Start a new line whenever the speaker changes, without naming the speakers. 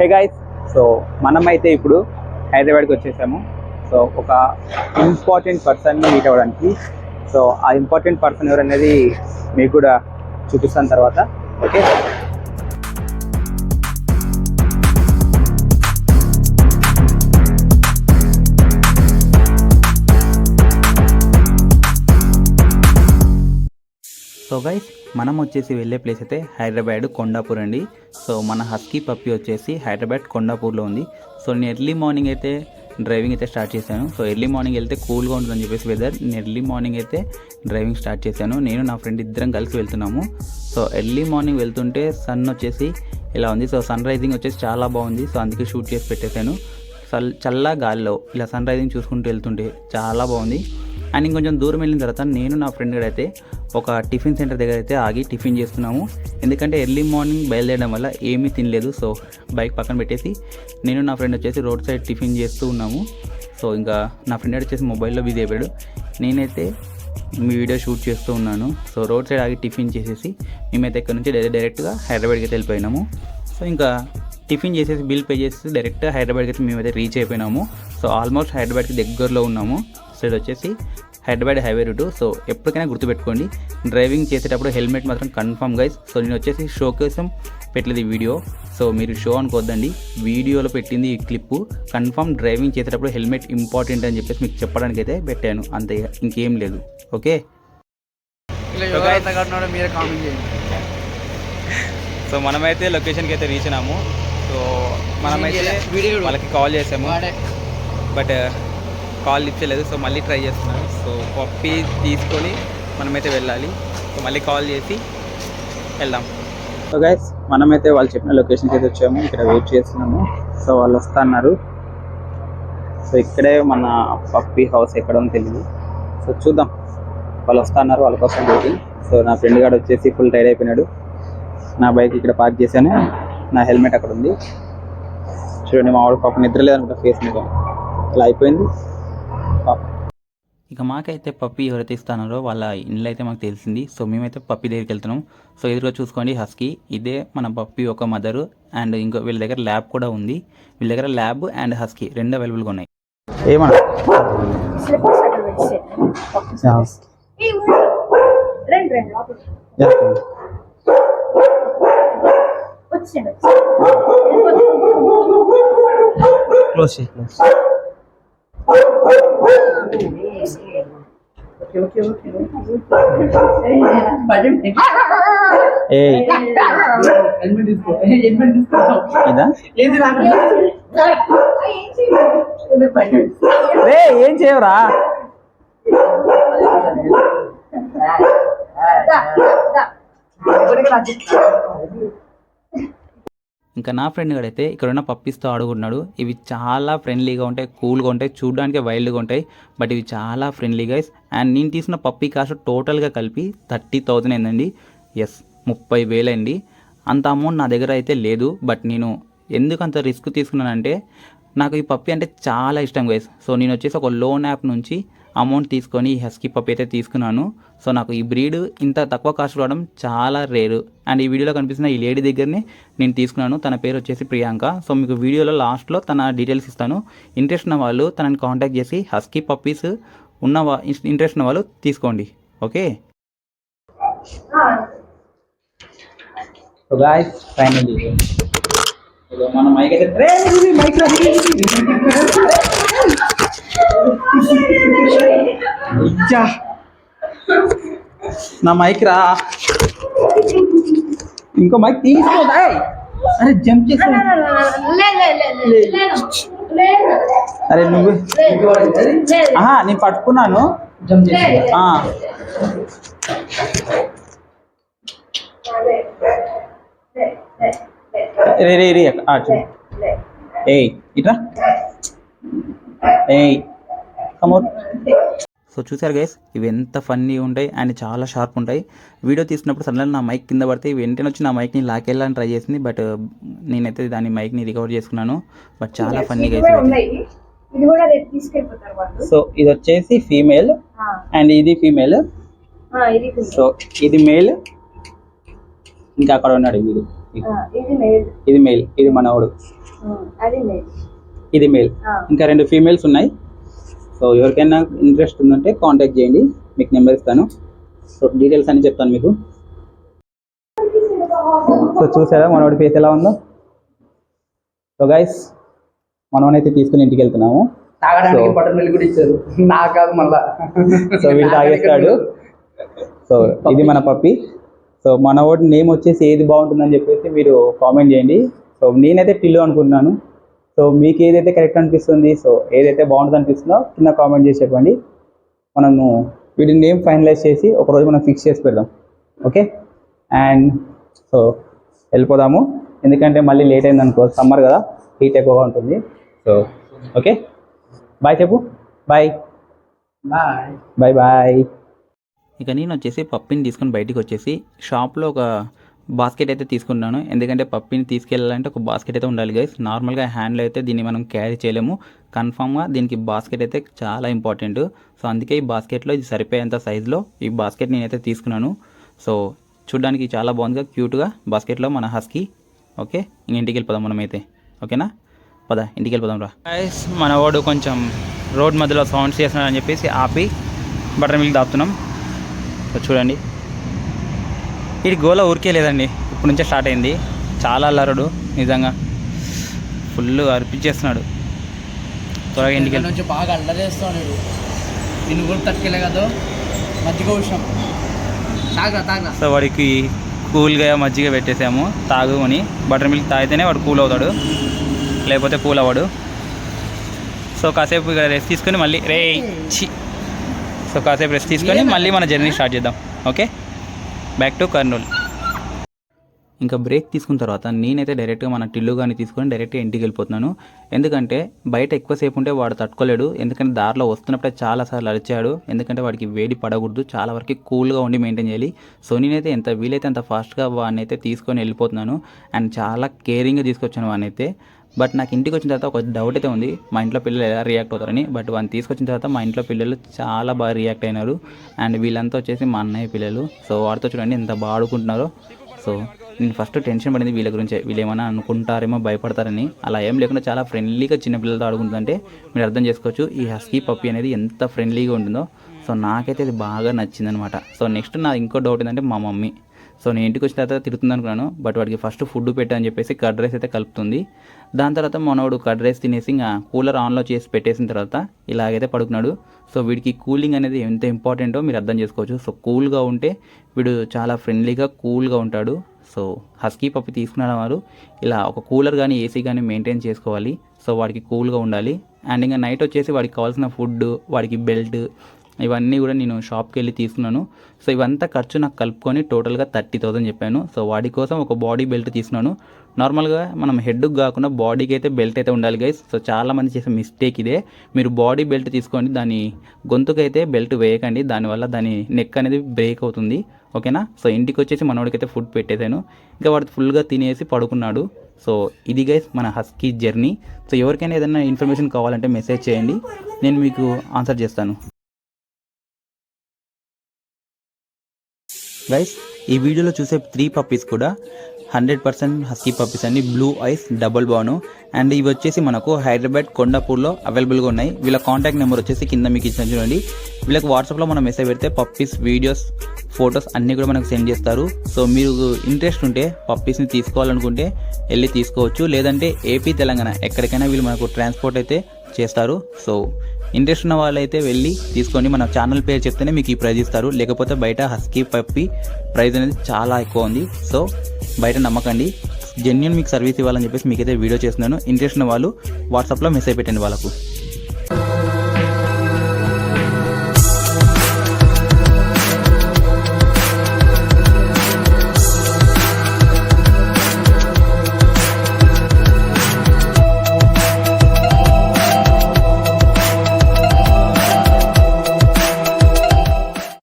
Hey guys so మనమైతే ఇప్పుడు హైదరాబాద్కి వచ్చేసాము. సో ఒక ఇంపార్టెంట్ పర్సన్ని మీట్ అవ్వడానికి. సో ఆ ఇంపార్టెంట్ పర్సన్ ఎవరనేది మీకు కూడా చూపిస్తాను తర్వాత. ఓకే సో గైస్ మనం వచ్చేసి వెళ్ళే ప్లేస్ అయితే హైదరాబాద్ కొండాపూర్ అండి. సో మన హస్కీ పప్పి వచ్చేసి హైదరాబాద్ కొండాపూర్లో ఉంది. సో నేను ఎర్లీ మార్నింగ్ అయితే డ్రైవింగ్ అయితే స్టార్ట్ చేశాను. సో ఎర్లీ మార్నింగ్ వెళ్తే కూల్గా ఉంటుందని చెప్పేసి వెదర్ నేను ఎర్లీ మార్నింగ్ అయితే డ్రైవింగ్ స్టార్ట్ చేశాను. నేను నా ఫ్రెండ్ ఇద్దరం కలిసి వెళ్తున్నాము. సో ఎర్లీ మార్నింగ్ వెళ్తుంటే సన్ వచ్చేసి ఇలా ఉంది. సో సన్ రైజింగ్ వచ్చేసి చాలా బాగుంది. సో అందుకే షూట్ చేసి పెట్టేశాను. చల్ చల్ల గాలిలో ఇలా సన్ రైజింగ్ చూసుకుంటూ వెళ్తుంటే చాలా బాగుంది. అండ్ ఇంకొంచెం దూరం వెళ్ళిన తర్వాత నేను నా ఫ్రెండ్ కూడా అయితే ఒక టిఫిన్ సెంటర్ దగ్గర అయితే ఆగి టిఫిన్ చేస్తున్నాము. ఎందుకంటే ఎర్లీ మార్నింగ్ బయలుదేరడం వల్ల ఏమీ తినలేదు. సో బైక్ పక్కన పెట్టేసి నేను నా ఫ్రెండ్ వచ్చేసి రోడ్ సైడ్ టిఫిన్ చేస్తూ ఉన్నాము. సో ఇంకా నా ఫ్రెండ్ వచ్చేసి మొబైల్లో బిజీ అయిపోయాడు. నేనైతే మీ వీడియో షూట్ చేస్తూ ఉన్నాను. సో రోడ్ సైడ్ ఆగి టిఫిన్ చేసేసి మేమైతే ఇక్కడ నుంచి డైరెక్ట్ డైరెక్ట్గా హైదరాబాద్కి అయితే వెళ్ళిపోయినాము. సో ఇంకా టిఫిన్ చేసేసి బిల్ పే చేసి డైరెక్ట్గా హైదరాబాద్కి అయితే మేమైతే రీచ్ అయిపోయినాము. సో ఆల్మోస్ట్ హైదరాబాద్కి దగ్గరలో ఉన్నాము. సో ఇది వచ్చేసి హైదరాబాద్ హైవే రూటు. సో ఎప్పటికైనా గుర్తుపెట్టుకోండి డ్రైవింగ్ చేసేటప్పుడు హెల్మెట్ మాత్రం కన్ఫర్మ్ గైస్ సో నేను వచ్చేసి షో కోసం పెట్టలేదు ఈ వీడియో. సో మీరు షో అనుకోవద్దండి వీడియోలో పెట్టింది ఈ క్లిప్పు. కన్ఫర్మ్ డ్రైవింగ్ చేసేటప్పుడు హెల్మెట్ ఇంపార్టెంట్ అని చెప్పేసి మీకు చెప్పడానికి అయితే పెట్టాను. అంతే ఇంకేం లేదు. ఓకే? సో మనమైతే లొకేషన్కి అయితే రీచ్ అయినాము. సో మనమైతే
వీడియో
వాళ్ళకి కాల్ చేసాము. బట్ కాల్ లిఫ్ట్ చేయలేదు సో మళ్ళీ ట్రై చేస్తున్నాను. సో పప్పి తీసుకొని మనమైతే వెళ్ళాలి. సో మళ్ళీ కాల్ చేసి వెళ్దాం. సో గైస్ మనమైతే వాళ్ళు చెప్పిన లొకేషన్కి అయితే వచ్చాము. ఇక్కడ వెయిట్ చేస్తున్నాము. సో వాళ్ళు వస్తా అన్నారు సో ఇక్కడే మన పప్పి హౌస్ ఎక్కడ ఉందో తెలియదు సో చూద్దాం. వాళ్ళు వస్తా అన్నారు వాళ్ళ కోసం వెయిటింగ్ సో నా ఫ్రెండ్ గారు వచ్చేసి ఫుల్ టైర్ అయిపోయినాడు. నా బైక్ ఇక్కడ పార్క్ చేశాను. నా హెల్మెట్ అక్కడ ఉంది. చూడండి మా వాడు పాప నిద్ర లేదనుకుంటా ఫేస్ మీద. అలా అయిపోయింది. ఇక మాకైతే పప్పి ఎవరైతే ఇస్తానారో వాళ్ళ ఇండ్లు అయితే మాకు తెలిసింది. సో మేమైతే పప్పి దగ్గరికి వెళ్తున్నాం. సో ఎదురుగా చూసుకోండి హస్కీ. ఇదే మన పప్పి ఒక మదరు అండ్ ఇంకో వీళ్ళ దగ్గర ల్యాబ్ కూడా ఉంది. వీళ్ళ దగ్గర ల్యాబ్ అండ్ హస్కీ రెండు అవైలబుల్గా ఉన్నాయి. ఏమన్నా
క్లోజ్ అక్కడ పెట్టేసి ఏ ఊరు. రండి రండి లోపలికి. వచ్చేయండి వచ్చేయండి.
క్లోజ్ చేయి ఏ చేయవురా?
దా, దా.
ఇంకా నా ఫ్రెండ్ గడైతే ఇక్కడ ఉన్న పప్పిస్తో ఆడుకుంటున్నాడు. ఇవి చాలా ఫ్రెండ్లీగా ఉంటాయి కూల్గా ఉంటాయి చూడడానికి వైల్డ్గా ఉంటాయి. బట్ ఇవి చాలా ఫ్రెండ్లీ గైస్ అండ్ నేను తీసిన పప్పి కాస్ట్ టోటల్గా కలిపి థర్టీ థౌజండ్ అయిందండి. ఎస్ ముప్పై వేలండి అంత అమౌంట్ నా దగ్గర అయితే లేదు. బట్ నేను ఎందుకు అంత రిస్క్ తీసుకున్నానంటే నాకు ఈ పప్పి అంటే చాలా ఇష్టం గైస్ సో నేను వచ్చేసి ఒక లోన్ యాప్ నుంచి అమౌంట్ తీసుకొని ఈ హస్కీ పప్పి అయితే తీసుకున్నాను సో నాకు ఈ బ్రీడ్ ఇంత తక్కువ కాస్ట్ రావడం చాలా రేరు అండ్ ఈ వీడియోలో కనిపిస్తున్న ఈ లేడీ దగ్గరనే నేను తీసుకున్నాను తన పేరు వచ్చేసి ప్రియాంక సో మీకు వీడియోలో లాస్ట్లో తన డీటెయిల్స్ ఇస్తాను ఇంట్రెస్ట్ ఉన్న వాళ్ళు తనని కాంటాక్ట్ చేసి హస్కీ పప్పీస్ ఉన్న ఇంట్రెస్ట్ ఉన్న వాళ్ళు తీసుకోండి ఓకే సో ఫైనల్లీ మన మైక్ అయితే మైక్ నా మైక్ రా ఇంకో మైక్ తీసుకోదా అరే జంప్ చేసా
లే, లే, లే, లే, లే, లేదు. లేదు.
అరే నువ్వు. ఆహా నేను పట్టుకున్నాను
జంప్ చేసి
లే.
ఆ,
లే. లే, లే, లే,
రే రే రే.
లే.
ఏయ్ ఇట్రా ఏయ్ కమోన్ సో చూసారు గైస్ ఇవి ఎంత ఫన్నీ ఉంటాయి అండ్ చాలా షార్ప్ ఉంటాయి. వీడియో తీసినప్పుడు సడన్గా నా మైక్ కింద పడితే ఇవి వెంటనే వచ్చి నా మైక్ని లాకెళ్ళాలని ట్రై చేసింది బట్ నేనైతే దాని మైక్ని రికవర్ చేసుకున్నాను బట్ చాలా
తీసుకెళ్ళిపోతారు వాళ్ళు.
సో ఇది వచ్చేసి ఫీమేల్ అండ్ ఇది ఫీమేల్. సో ఇది మేల్ ఇంకా అక్కడ ఉన్నాడు వీడు.
ఇది మేల్
ఇది మనవడు. ఇది మేల్. ఇంకా రెండు ఫీమేల్స్ ఉన్నాయి. సో ఎవరికైనా ఇంట్రెస్ట్ ఉందంటే కాంటాక్ట్ చేయండి. మీకు నెంబర్ ఇస్తాను. సో డీటెయిల్స్ అన్ని చెప్తాను మీకు. సో చూసారా మనవాడి ఫేస్ ఎలా ఉందో? సో గైస్ మనవనైతే తీసుకుని ఇంటికి వెళ్తున్నాము.
తాగడానికి
So-
బటర్ మిల్క్ కూడా ఇచ్చారు. నాకు కాదు మళ్ళా.
సో వీడు తాగేస్తాడు. సో ఇది మన పప్పి. సో మన ఓటి నేమ్ వచ్చేసి ఏది బాగుంటుందని చెప్పేసి మీరు కామెంట్ చేయండి. సో నేనైతే టిల్లు అనుకుంటున్నాను. సో మీకు ఏదైతే కరెక్ట్ అనిపిస్తుంది సో ఏదైతే బాగుంటుంది అనిపిస్తుందో కింద కామెంట్ చేసి చెప్పండి. మనము వీటి నేమ్ ఫైనలైజ్ చేసి ఒకరోజు మనం ఫిక్స్ చేసి పెడదాం. ఓకే అండ్ సో వెళ్ళిపోదాము. ఎందుకంటే మళ్ళీ లేట్ అయింది అనుకో సమ్మర్ కదా హీట్ ఎక్కువగా ఉంటుంది. సో ఓకే బాయ్ చెప్పు. బాయ్
బాయ్
బాయ్ బాయ్ ఇక నేను వచ్చేసి పప్పిని తీసుకొని బయటికి వచ్చేసి షాప్లో ఒక బాస్కెట్ అయితే తీసుకున్నాను. ఎందుకంటే పప్పిని తీసుకెళ్ళాలంటే ఒక బాస్కెట్ అయితే ఉండాలి గైస్ నార్మల్గా హ్యాండ్లో అయితే దీన్ని మనం క్యారీ చేయలేము. కన్ఫామ్గా దీనికి బాస్కెట్ అయితే చాలా ఇంపార్టెంట్ సో అందుకే ఈ బాస్కెట్లో ఇది సరిపోయేంత సైజులో ఈ బాస్కెట్ నేనైతే తీసుకున్నాను. సో చూడడానికి చాలా బాగుందిగా క్యూట్గా బాస్కెట్లో మన హస్కి ఓకే ఇంక ఇంటికి వెళ్ళిపోదాం మనమైతే. ఓకేనా పద ఇంటికి వెళ్ళిపోదాం రా. గైస్ మన వాడు కొంచెం రోడ్ మధ్యలో సౌండ్స్ చేస్తున్నాడు అని చెప్పేసి ఆపి బటర్ మిల్క్ దాపుతున్నాం. సో చూడండి. ఇది గోల ఊరికే లేదండి. ఇప్పుడు నుంచే స్టార్ట్ అయింది. చాలా అల్లరుడు నిజంగా. ఫుల్ అర్పించేస్తున్నాడు. త్వరగా ఇంటికి
నుంచి బాగా అల్లరేస్తాడు దీన్ని కూడా తట్టుకెళ్ళే కదా. మధ్యగ విషయం
సో వాడికి కూల్గా మజ్జిగ పెట్టేసాము. తాగు అని బటర్ మిల్క్ తాగితేనే వాడు కూల్ అవుతాడు. లేకపోతే కూల్ అవ్వడు. సో కాసేపు రెస్ట్ తీసుకొని మళ్ళీ రే చి సో కాసేపు రెస్ట్ తీసుకొని మళ్ళీ మన జర్నీ స్టార్ట్ చేద్దాం. ఓకే బ్యాక్ టు కర్నూలు ఇంకా బ్రేక్ తీసుకున్న తర్వాత నేనైతే డైరెక్ట్గా మన టిల్లు కానీ తీసుకొని డైరెక్ట్గా ఇంటికి వెళ్ళిపోతున్నాను. ఎందుకంటే బయట ఎక్కువసేపు ఉంటే వాడు తట్టుకోలేడు. ఎందుకంటే దారిలో వస్తున్నప్పుడే చాలాసార్లు అరిచాడు. ఎందుకంటే వాడికి వేడి పడకూడదు. చాలా వరకు కూల్గా ఉండి మెయింటైన్ చేయాలి. సో నేనైతే ఎంత వీలైతే అంత ఫాస్ట్గా వాడిని అయితే తీసుకొని వెళ్ళిపోతున్నాను. అండ్ చాలా కేరింగ్గా తీసుకొచ్చాను వాడినైతే. బట్ నాకు ఇంటికి వచ్చిన తర్వాత ఒక డౌట్ అయితే ఉంది. మా ఇంట్లో పిల్లలు ఎలా రియాక్ట్ అవుతారని. బట్ వాడిని తీసుకొచ్చిన తర్వాత మా ఇంట్లో పిల్లలు చాలా బాగా రియాక్ట్ అయినారు. అండ్ వీళ్ళంతా వచ్చేసి మా అన్నయ్య పిల్లలు. సో వాడితో చూడండి ఎంత బాగా ఆడుకుంటున్నారో. సో నేను ఫస్ట్ టెన్షన్ పడింది వీళ్ళ గురించే. వీళ్ళు ఏమైనా అనుకుంటారేమో భయపడతారని. అలా ఏం లేకుండా చాలా ఫ్రెండ్లీగా చిన్నపిల్లలతో ఆడుకుంటుందంటే మీరు అర్థం చేసుకోవచ్చు. ఈ హస్కీ పప్పి అనేది ఎంత ఫ్రెండ్లీగా ఉంటుందో. సో నాకైతే అది బాగా నచ్చిందనమాట. సో నెక్స్ట్ నా ఇంకో డౌట్ ఏంటంటే మా మమ్మీ. సో నేను ఇంటికి వచ్చిన తర్వాత తిరుగుతుంది అనుకున్నాను. బట్ వాడికి ఫస్ట్ ఫుడ్ పెట్టని చెప్పేసి కర్డ్ రైస్ అయితే కలుపుతుంది. దాని తర్వాత మనోడు కర్డ్ రైస్ తినేసి ఇంకా కూలర్ ఆన్లో చేసి పెట్టేసిన తర్వాత ఇలాగైతే పడుకున్నాడు. సో వీడికి కూలింగ్ అనేది ఎంత ఇంపార్టెంటో మీరు అర్థం చేసుకోవచ్చు. సో కూల్గా ఉంటే వీడు చాలా ఫ్రెండ్లీగా కూల్గా ఉంటాడు. సో హస్కీ పప్పి తీసుకున్న వారు ఇలా ఒక కూలర్ కానీ ఏసీ కానీ మెయింటైన్ చేసుకోవాలి. సో వాడికి కూల్గా ఉండాలి. అండ్ ఇంకా నైట్ వచ్చేసి వాడికి కావాల్సిన ఫుడ్ వాడికి బెల్ట్ ఇవన్నీ కూడా నేను షాప్కి వెళ్ళి తీసుకున్నాను. సో ఇవంతా ఖర్చు నాకు కలుపుకొని టోటల్గా థర్టీ థౌసండ్ చెప్పాను. సో వాడి కోసం ఒక బాడీ బెల్ట్ తీసుకున్నాను. నార్మల్గా మనం హెడ్కి కాకుండా బాడీకి అయితే బెల్ట్ అయితే ఉండాలి గైస్ సో చాలామంది చేసే మిస్టేక్ ఇదే. మీరు బాడీ బెల్ట్ తీసుకోండి దాని గొంతుకైతే బెల్ట్ వేయకండి. దానివల్ల దాని నెక్ అనేది బ్రేక్ అవుతుంది. ఓకేనా సో ఇంటికి వచ్చేసి మనోడికైతే ఫుడ్ పెట్టేశాను. ఇంకా వాడు ఫుల్గా తినేసి పడుకున్నాడు. సో ఇది గైస్ మన హస్కీ జర్నీ సో ఎవరికైనా ఏదైనా ఇన్ఫర్మేషన్ కావాలంటే మెసేజ్ చేయండి. నేను మీకు ఆన్సర్ చేస్తాను. గైస్ ఈ వీడియోలో చూసే త్రీ పప్పీస్ కూడా హండ్రెడ్ పర్సెంట్ హస్కీ పప్పీస్ అండి. బ్లూ ఐస్ డబుల్ బాను అండ్ ఇవి వచ్చేసి మనకు హైదరాబాద్ కొండాపూర్లో అవైలబుల్గా ఉన్నాయి. వీళ్ళ కాంటాక్ట్ నెంబర్ వచ్చేసి కింద మీకు ఇచ్చిన చూడండి. వీళ్ళకి వాట్సాప్లో మనం మెసేజ్ పెడితే పప్పీస్ వీడియోస్ ఫొటోస్ అన్నీ కూడా మనకు సెండ్ చేస్తారు. సో మీరు ఇంట్రెస్ట్ ఉంటే పప్పీస్ని తీసుకోవాలనుకుంటే వెళ్ళి తీసుకోవచ్చు. లేదంటే ఏపీ తెలంగాణ ఎక్కడికైనా వీళ్ళు మనకు ట్రాన్స్పోర్ట్ అయితే చేస్తారు. సో ఇంట్రెస్ట్ ఉన్న వాళ్ళైతే వెళ్ళి తీసుకొని మన ఛానల్ పేరు చెప్తేనే మీకు ఈ ప్రైజ్ ఇస్తారు. లేకపోతే బయట హస్కీ పప్పి ప్రైజ్ అనేది చాలా ఎక్కువ ఉంది. సో బయట నమ్మకండి. జెన్యున్ మీకు సర్వీస్ ఇవ్వాలని చెప్పేసి మీకైతే వీడియో చేస్తున్నాను. ఇంట్రెస్ట్ ఉన్న వాళ్ళు వాట్సాప్లో మెసేజ్ పెట్టండి వాళ్ళకు.